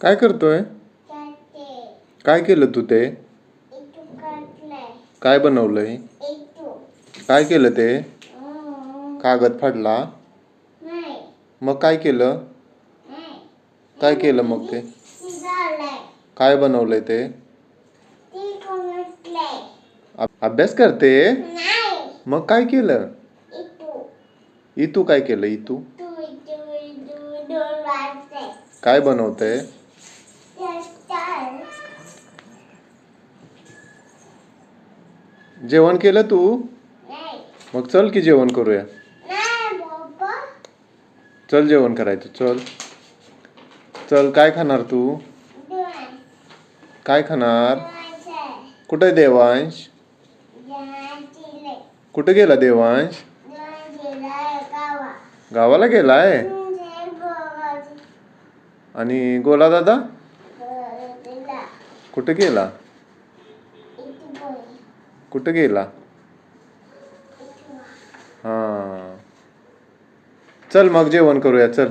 काय करतोय? काय केलं तू ते? काय बनवलंय? काय केलं ते? कागद फाडला? मग काय केलं? काय केलं मग ते? काय बनवलंय ते? अभ्यास करते? मग काय केलं? इतू काय केलं? इतू? काय बनवतंय? जेवण केलं तू? मग चल की जेवण करूया. चल जेवण करायचं चल. चल काय खाणार तू? काय खाणार? कुठे देवांश? कुठे गेला देवांश? गावाला गेलाय? आणि गोला दादा? कुठे गेला? कुठे गेला? हा. चल मग जेवण करूया चल.